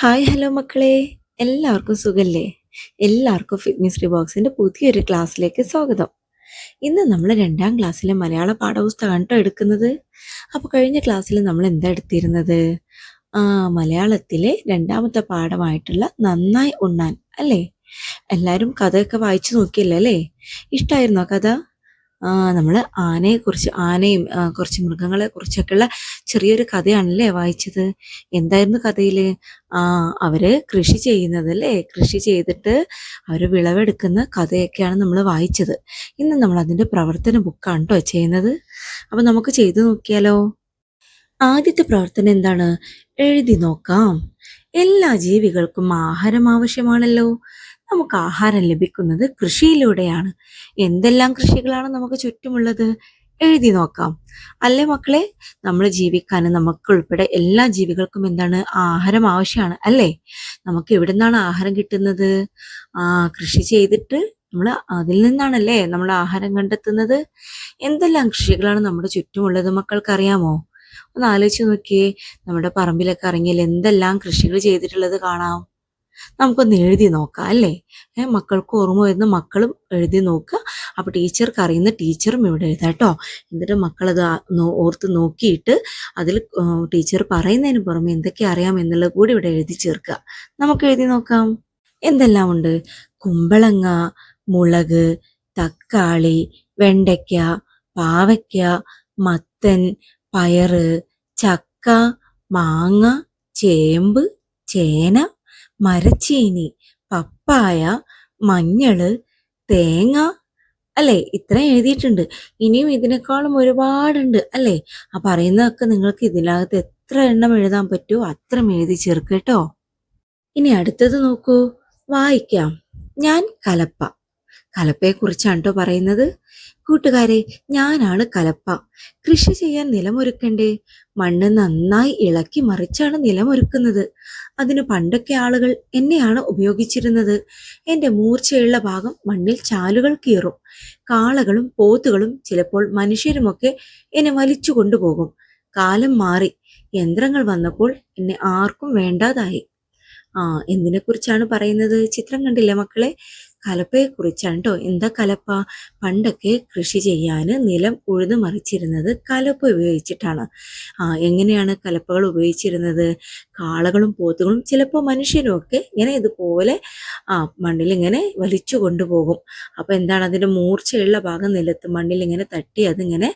Hi hello മക്കളെ. എല്ലാവർക്കും സുഖല്ലേ? എല്ലാവർക്കും ഫിറ്റ്നസ് റിബോക്സിന്റെ പുതിയൊരു ക്ലാസ്സിലേക്ക് സ്വാഗതം. ഇന്ന് നമ്മൾ രണ്ടാം ക്ലാസ്സിലെ മലയാള പാഠപുസ്തകമാണ് കേട്ടോ എടുക്കുന്നത്. അപ്പോൾ കഴിഞ്ഞ ക്ലാസ്സിൽ നമ്മൾ എന്താ എടുത്തിരുന്നത്? ആ മലയാളത്തിലെ രണ്ടാമത്തെ പാഠമായിട്ടുള്ള നന്നായി ഉണ്ണാൻ അല്ലേ? എല്ലാവരും കഥയൊക്കെ വായിച്ചു നോക്കിയല്ലേ അല്ലേ? ഇഷ്ടമായിരുന്നോ കഥ? നമ്മൾ ആനയെക്കുറിച്ച് ആനയും കുറച്ച് മൃഗങ്ങളെ കുറിച്ചൊക്കെയുള്ള ചെറിയൊരു കഥയാണല്ലേ വായിച്ചത്? എന്തായിരുന്നു കഥയിൽ ആ അവർ കൃഷി ചെയ്യുന്നത് അല്ലേ കൃഷി ചെയ്തിട്ട് അവർ വിളവെടുക്കുന്ന കഥയൊക്കെയാണ് നമ്മൾ വായിച്ചത്. ഇന്ന് നമ്മൾ അതിന്റെ പ്രവർത്തന ബുക്കാണ് കേട്ടോ ചെയ്യുന്നത്. അപ്പൊ നമുക്ക് ചെയ്തു നോക്കിയാലോ? ആദ്യത്തെ പ്രവർത്തനം എന്താണ്? എഴുതി നോക്കാം. എല്ലാ ജീവികൾക്കും ആഹാരം ആവശ്യമാണല്ലോ. നമുക്ക് ആഹാരം ലഭിക്കുന്നത് കൃഷിയിലൂടെയാണ്. എന്തെല്ലാം കൃഷികളാണ് നമുക്ക് ചുറ്റുമുള്ളത്? എഴുതി നോക്കാം. അല്ലേ മക്കളെ? നമ്മൾ ജീവിക്കാൻ നമുക്ക് ഉൾപ്പെടെ എല്ലാ ജീവികൾക്കും എന്താണ്? ആഹാരം ആവശ്യമാണ് അല്ലേ? നമുക്ക് എവിടെ നിന്നാണ് ആഹാരം കിട്ടുന്നത്? ആ കൃഷി ചെയ്തിട്ട് നമ്മൾ അതിൽ നിന്നാണല്ലേ നമ്മൾ ആഹാരം കണ്ടെത്തുന്നത്? എന്തെല്ലാം കൃഷികളാണ് നമ്മുടെ ചുറ്റുമുള്ളത് മക്കൾക്ക് അറിയാമോ ഒന്ന് ആലോചിച്ച് നോക്കിയേ. നമ്മുടെ പറമ്പിലൊക്കെ ഇറങ്ങിയാൽ എന്തെല്ലാം കൃഷികൾ ചെയ്തിട്ടുള്ളത് കാണാം. നമുക്കൊന്ന് എഴുതി നോക്കാം അല്ലേ? മക്കൾക്ക് ഓർമ്മ വരുന്ന മക്കളും എഴുതി നോക്കുക. അപ്പോൾ ടീച്ചർക്ക് അറിയുന്ന ടീച്ചറും ഇവിടെ എഴുതാം കേട്ടോ. എന്നിട്ട് മക്കളത് ഓർത്ത് നോക്കിയിട്ട് അതിൽ ടീച്ചർ പറയുന്നതിന് പുറമെ എന്തൊക്കെ അറിയാം എന്നുള്ളത് കൂടി ഇവിടെ എഴുതി ചേർക്കുക. നമുക്ക് എഴുതി നോക്കാം. എന്തെല്ലാം ഉണ്ട്? കുമ്പളങ്ങ മുളക് തക്കാളി വെണ്ടയ്ക്ക പാവയ്ക്ക മത്തൻ പയറ് ചക്ക മാങ്ങ ചേമ്പ് ചേന മരച്ചീനി പപ്പായ മഞ്ഞൾ തേങ്ങ അല്ലേ? ഇത്രയും എഴുതിയിട്ടുണ്ട്. ഇനിയും ഇതിനേക്കാളും ഒരുപാടുണ്ട് അല്ലേ? ആ പറയുന്നതൊക്കെ നിങ്ങൾക്ക് ഇതിനകത്ത് എത്ര എണ്ണം എഴുതാൻ പറ്റുമോ അത്രയും എഴുതി ചേർക്ക് കേട്ടോ. ഇനി അടുത്തത് നോക്കൂ. വായിക്കാം. ഞാൻ കലപ്പ. കലപ്പയെ കുറിച്ചാണ് കേട്ടോ പറയുന്നത്. കൂട്ടുകാരെ ഞാനാണ് കലപ്പ. കൃഷി ചെയ്യാൻ നിലമൊരുക്കണ്ടേ? മണ്ണ് നന്നായി ഇളക്കി മറിച്ചാണ് നിലമൊരുക്കുന്നത്. അതിന് പണ്ടൊക്കെ ആളുകൾ എന്നെയാണ് ഉപയോഗിച്ചിരുന്നത്. എന്റെ മൂർച്ചയുള്ള ഭാഗം മണ്ണിൽ ചാലുകൾ കീറും. കാളകളും പോത്തുകളും ചിലപ്പോൾ മനുഷ്യരുമൊക്കെ എന്നെ വലിച്ചു കൊണ്ടുപോകും. കാലം മാറി. യന്ത്രങ്ങൾ വന്നപ്പോൾ എന്നെ ആർക്കും വേണ്ടാതായി. ആ എന്തിനെക്കുറിച്ചാണ് പറയുന്നത്? ചിത്രം കണ്ടില്ലേ മക്കളെ? കലപ്പയെ കുറിച്ചാണ് കേട്ടോ എന്താ കലപ്പ? പണ്ടൊക്കെ കൃഷി ചെയ്യാൻ നിലം ഉഴുതു മറിച്ചിരുന്നത് കലപ്പ ഉപയോഗിച്ചിട്ടാണ്. ആ എങ്ങനെയാണ് കലപ്പകൾ ഉപയോഗിച്ചിരുന്നത്? കാളകളും പോത്തുകളും ചിലപ്പോൾ മനുഷ്യരും ഒക്കെ ഇങ്ങനെ ഇതുപോലെ ആ മണ്ണിൽ ഇങ്ങനെ വലിച്ചു കൊണ്ടുപോകും. അപ്പോൾ എന്താണ് അതിന്റെ മൂർച്ചയുള്ള ഭാഗം? നിലത്ത് മണ്ണിൽ ഇങ്ങനെ തട്ടി അതിങ്ങനെ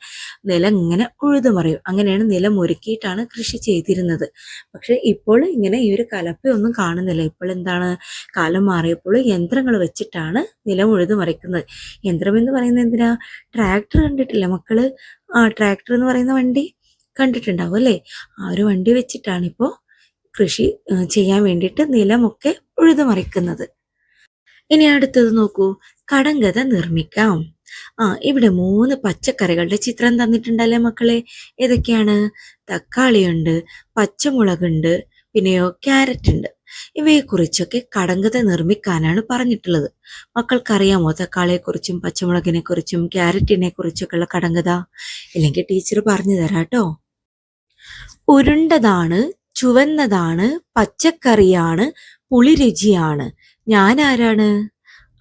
നിലം ഇങ്ങനെ ഉഴുതു മറിയും. അങ്ങനെയാണ് നിലം ഒരുക്കിയിട്ടാണ് കൃഷി ചെയ്തിരുന്നത്. പക്ഷേ ഇപ്പോൾ ഇങ്ങനെ ഈ ഒരു കലപ്പയൊന്നും കാണുന്നില്ല. ഇപ്പോൾ എന്താണ്? കാലം മാറിയപ്പോൾ യന്ത്രങ്ങൾ വെച്ചിട്ടാണ് നിലം ഉഴുതു മറിക്കുന്നത്. യന്ത്രം എന്ന് പറയുന്നത് എന്തിനാ? ട്രാക്ടർ കണ്ടിട്ടില്ല മക്കൾ. ആ ട്രാക്ടർ എന്ന് പറയുന്ന വണ്ടി കണ്ടിട്ടുണ്ടാവും അല്ലേ? ആ ഒരു വണ്ടി വെച്ചിട്ടാണ് ഇപ്പോൾ കൃഷി ചെയ്യാൻ വേണ്ടിയിട്ട് നിലമൊക്കെ ഉഴുതു മറിക്കുന്നത്. ഇനി അടുത്തത് നോക്കൂ. കടങ്കഥ നിർമ്മിക്കാം. ആ ഇവിടെ മൂന്ന് പച്ചക്കറികളുടെ ചിത്രം തന്നിട്ടുണ്ടല്ലേ മക്കളെ? ഏതൊക്കെയാണ്? തക്കാളിയുണ്ട് പച്ചമുളകുണ്ട് പിന്നെയോ ക്യാരറ്റ് ഉണ്ട് ഇവയെക്കുറിച്ചൊക്കെ കടങ്കഥ നിർമ്മിക്കാനാണ് പറഞ്ഞിട്ടുള്ളത്. മക്കൾക്കറിയാമോ തക്കാളിയെക്കുറിച്ചും പച്ചമുളകിനെ കുറിച്ചും ക്യാരറ്റിനെ കുറിച്ചൊക്കെയുള്ള കടങ്കഥ? ഇല്ലെങ്കിൽ ടീച്ചർ പറഞ്ഞു തരാട്ടോ. ഉരുണ്ടതാണ് ചുവന്നതാണ് പച്ചക്കറിയാണ് പുളിരുചിയാണ്. ഞാൻ ആരാണ്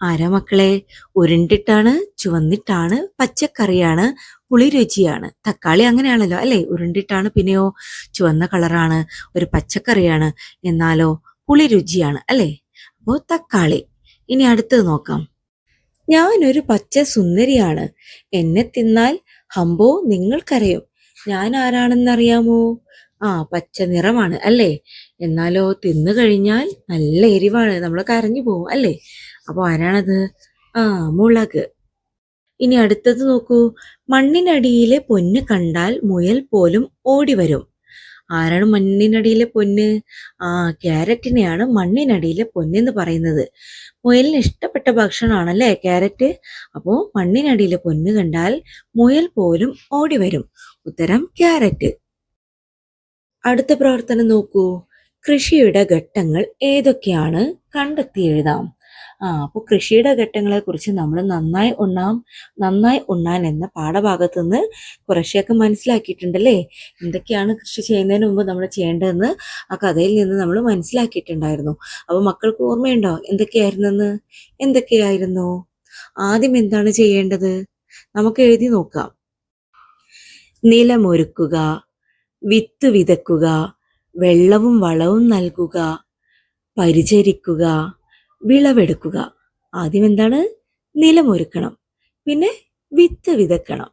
ആരാ മക്കളെ? ഉരുണ്ടിട്ടാണ് ചുവന്നിട്ടാണ് പച്ചക്കറിയാണ് പുളിരുചിയാണ്. തക്കാളി അങ്ങനെയാണല്ലോ അല്ലേ? ഉരുണ്ടിട്ടാണ് പിന്നെയോ ചുവന്ന കളറാണ് ഒരു പച്ചക്കറിയാണ്. എന്നാലോ പുളിരുചിയാണ് അല്ലേ? അപ്പോ തക്കാളി. ഇനി അടുത്തത് നോക്കാം. ഞാനൊരു പച്ച സുന്ദരിയാണ്. എന്നെ തിന്നാൽ ഹംബോ നിങ്ങൾക്കറിയും ഞാൻ ആരാണെന്നറിയാമോ? ആ പച്ച നിറമാണ് അല്ലേ? എന്നാലോ തിന്നു കഴിഞ്ഞാൽ നല്ല എരിവാണ്. നമ്മൾ കരഞ്ഞു പോവും അല്ലേ? അപ്പോൾ ആരാണത്? ആ മുളക്. ഇനി അടുത്തത് നോക്കൂ. മണ്ണിനടിയിലെ പൊന്ന് കണ്ടാൽ മുയൽ പോലും ഓടി വരും ആരാണ് മണ്ണിനടിയിലെ പൊന്ന്? ആ ക്യാരറ്റിനെയാണ് മണ്ണിനടിയിലെ പൊന്നെന്ന് പറയുന്നത്. മുയലിന് ഇഷ്ടപ്പെട്ട ഭക്ഷണമാണല്ലേ ക്യാരറ്റ്? അപ്പോൾ മണ്ണിനടിയിലെ പൊന്ന് കണ്ടാൽ മുയൽ പോലും ഓടി വരും. ഉത്തരം ക്യാരറ്റ്. അടുത്ത പ്രവർത്തനം നോക്കൂ. കൃഷിയുടെ ഘട്ടങ്ങൾ ഏതൊക്കെയാണ്? കണ്ടെത്തി എഴുതാം. ആ അപ്പോൾ കൃഷിയുടെ ഘട്ടങ്ങളെ കുറിച്ച് നമ്മൾ നന്നായി ഉണ്ണാം നന്നായി ഉണ്ണാൻ എന്ന പാഠഭാഗത്ത് നിന്ന് കുറേശ്ശെയൊക്കെ മനസ്സിലാക്കിയിട്ടുണ്ടല്ലേ? എന്തൊക്കെയാണ് കൃഷി ചെയ്യുന്നതിന് മുമ്പ് നമ്മൾ ചെയ്യേണ്ടതെന്ന് ആ കഥയിൽ നിന്ന് നമ്മൾ മനസ്സിലാക്കിയിട്ടുണ്ടായിരുന്നു. അപ്പോൾ മക്കൾക്ക് ഓർമ്മയുണ്ടോ? എന്തൊക്കെയായിരുന്നെന്ന് എന്തൊക്കെയായിരുന്നു? ആദ്യം എന്താണ് ചെയ്യേണ്ടത്? നമുക്ക് എഴുതി നോക്കാം. നിലമൊരുക്കുക വിത്ത് വിതക്കുക വെള്ളവും വളവും നൽകുക പരിചരിക്കുക വിളവെടുക്കുക. ആദ്യം എന്താണ്? നിലമൊരുക്കണം. പിന്നെ വിത്ത് വിതക്കണം.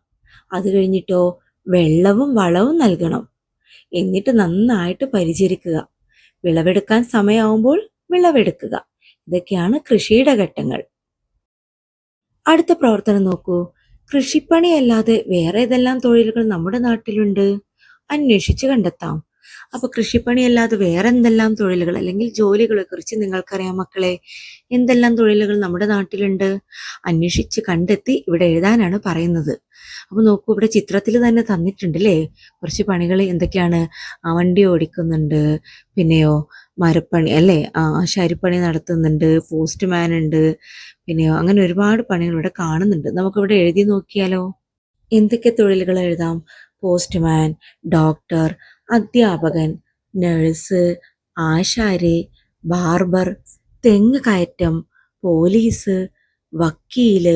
അത് കഴിഞ്ഞിട്ടോ വെള്ളവും വളവും നൽകണം. എന്നിട്ട് നന്നായിട്ട് പരിചരിക്കുക. വിളവെടുക്കാൻ സമയമാവുമ്പോൾ വിളവെടുക്കുക. ഇതൊക്കെയാണ് കൃഷിയുടെ ഘട്ടങ്ങൾ. അടുത്ത പ്രവർത്തനം നോക്കൂ. കൃഷിപ്പണിയല്ലാതെ വേറെ ഏതെല്ലാം തൊഴിലുകൾ നമ്മുടെ നാട്ടിലുണ്ട്? അന്വേഷിച്ച് കണ്ടെത്താം. അപ്പൊ കൃഷിപ്പണിയല്ലാതെ വേറെ എന്തെല്ലാം തൊഴിലുകൾ അല്ലെങ്കിൽ ജോലികളെ കുറിച്ച് നിങ്ങൾക്കറിയാം മക്കളെ? എന്തെല്ലാം തൊഴിലുകൾ നമ്മുടെ നാട്ടിലുണ്ട്? അന്വേഷിച്ച് കണ്ടെത്തി ഇവിടെ എഴുതാനാണ് പറയുന്നത്. അപ്പൊ നോക്കൂ ഇവിടെ ചിത്രത്തിൽ തന്നെ തന്നിട്ടുണ്ട് അല്ലേ കുറച്ച് പണികൾ എന്തൊക്കെയാണ്? ആ വണ്ടി ഓടിക്കുന്നുണ്ട് പിന്നെയോ മരപ്പണി അല്ലേ? ആ ശരിപ്പണി നടത്തുന്നുണ്ട് പോസ്റ്റ്മാൻ ഉണ്ട് പിന്നെയോ അങ്ങനെ ഒരുപാട് പണികൾ ഇവിടെ കാണുന്നുണ്ട്. നമുക്കിവിടെ എഴുതി നോക്കിയാലോ? എന്തൊക്കെ തൊഴിലുകൾ എഴുതാം? പോസ്റ്റ്മാൻ ഡോക്ടർ അധ്യാപകൻ നഴ്സ് ആശാരി ബാർബർ തെങ്ങ് കയറ്റം പോലീസ് വക്കീൽ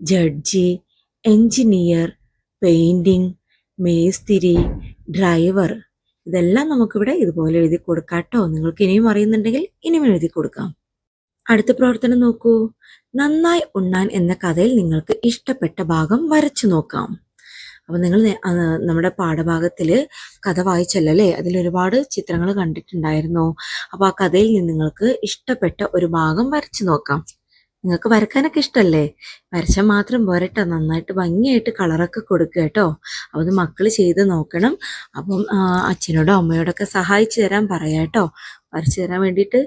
ജഡ്ജി എഞ്ചിനീയർ പെയിന്റിംഗ് മേസ്തിരി ഡ്രൈവർ ഇതെല്ലാം നമുക്കിവിടെ ഇതുപോലെ എഴുതി കൊടുക്കാം കേട്ടോ. നിങ്ങൾക്ക് ഇനിയും അറിയുന്നുണ്ടെങ്കിൽ ഇനിയും എഴുതി കൊടുക്കാം. അടുത്ത പ്രവർത്തനം നോക്കൂ. നന്നായി ഉണ്ണാൻ എന്ന കഥയിൽ നിങ്ങൾക്ക് ഇഷ്ടപ്പെട്ട ഭാഗം വരച്ചു നോക്കാം. അപ്പൊ നിങ്ങൾ നമ്മുടെ പാഠഭാഗത്തിൽ കഥ വായിച്ചല്ലേ അതിലൊരുപാട് ചിത്രങ്ങൾ കണ്ടിട്ടുണ്ടായിരുന്നു. അപ്പോൾ ആ കഥയിൽ നിന്ന് നിങ്ങൾക്ക് ഇഷ്ടപ്പെട്ട ഒരു ഭാഗം വരച്ചു നോക്കാം. നിങ്ങൾക്ക് വരക്കാനൊക്കെ ഇഷ്ടമല്ലേ വരച്ചാൽ മാത്രം പോരട്ടോ. നന്നായിട്ട് ഭംഗിയായിട്ട് കളറൊക്കെ കൊടുക്കുക കേട്ടോ. അപ്പോൾ മക്കൾ ചെയ്ത് നോക്കണം. അപ്പം അച്ഛനോടോ അമ്മയോടൊക്കെ സഹായിച്ചു തരാൻ പറയാം കേട്ടോ. വരച്ചു തരാൻ വേണ്ടിയിട്ട്.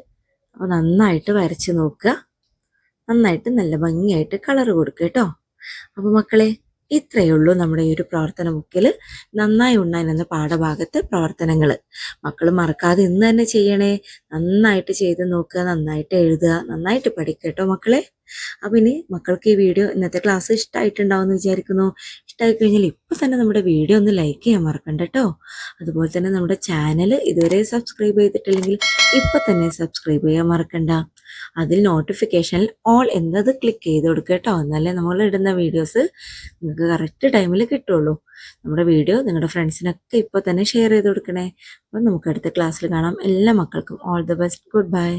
അപ്പോൾ നന്നായിട്ട് വരച്ച് നോക്കുക. നന്നായിട്ട് നല്ല ഭംഗിയായിട്ട് കളർ കൊടുക്കുക കേട്ടോ. അപ്പോൾ മക്കളെ ഇത്രയേ ഉള്ളൂ നമ്മുടെ ഈ ഒരു പ്രവർത്തന ബുക്കിൽ. നന്നായി ഉണ്ണാൻ എന്ന പാഠഭാഗത്ത് പ്രവർത്തനങ്ങൾ. മക്കൾ മറക്കാതെ ഇന്ന് തന്നെ ചെയ്യണേ. നന്നായിട്ട് ചെയ്ത് നോക്കുക നന്നായിട്ട് എഴുതുക നന്നായിട്ട് പഠിക്കുക കേട്ടോ മക്കളെ. അപ്പം ഇനി മക്കൾക്ക് ഈ വീഡിയോ ഇന്നത്തെ ക്ലാസ് ഇഷ്ടമായിട്ടുണ്ടാവും എന്ന് വിചാരിക്കുന്നു. ഇഷ്ടമായി കഴിഞ്ഞാൽ ഇപ്പോൾ തന്നെ നമ്മുടെ വീഡിയോ ഒന്ന് ലൈക്ക് ചെയ്യാൻ മറക്കണ്ട കേട്ടോ. അതുപോലെ തന്നെ നമ്മുടെ ചാനൽ ഇതുവരെ സബ്സ്ക്രൈബ് ചെയ്തിട്ടില്ലെങ്കിൽ ഇപ്പം തന്നെ സബ്സ്ക്രൈബ് ചെയ്യാൻ മറക്കണ്ട. അതിൽ നോട്ടിഫിക്കേഷനിൽ ഓൾ എന്നത് ക്ലിക്ക് ചെയ്ത് കൊടുക്കുക കേട്ടോ. എന്നാലേ നമ്മൾ ഇടുന്ന വീഡിയോസ് നിങ്ങൾക്ക് കറക്റ്റ് ടൈമിൽ കിട്ടുള്ളൂ. നമ്മുടെ വീഡിയോ നിങ്ങളുടെ ഫ്രണ്ട്സിനൊക്കെ ഇപ്പോൾ തന്നെ ഷെയർ ചെയ്ത് കൊടുക്കണേ. അപ്പം നമുക്ക് അടുത്ത ക്ലാസ്സിൽ കാണാം. എല്ലാ മക്കൾക്കും all the best good bye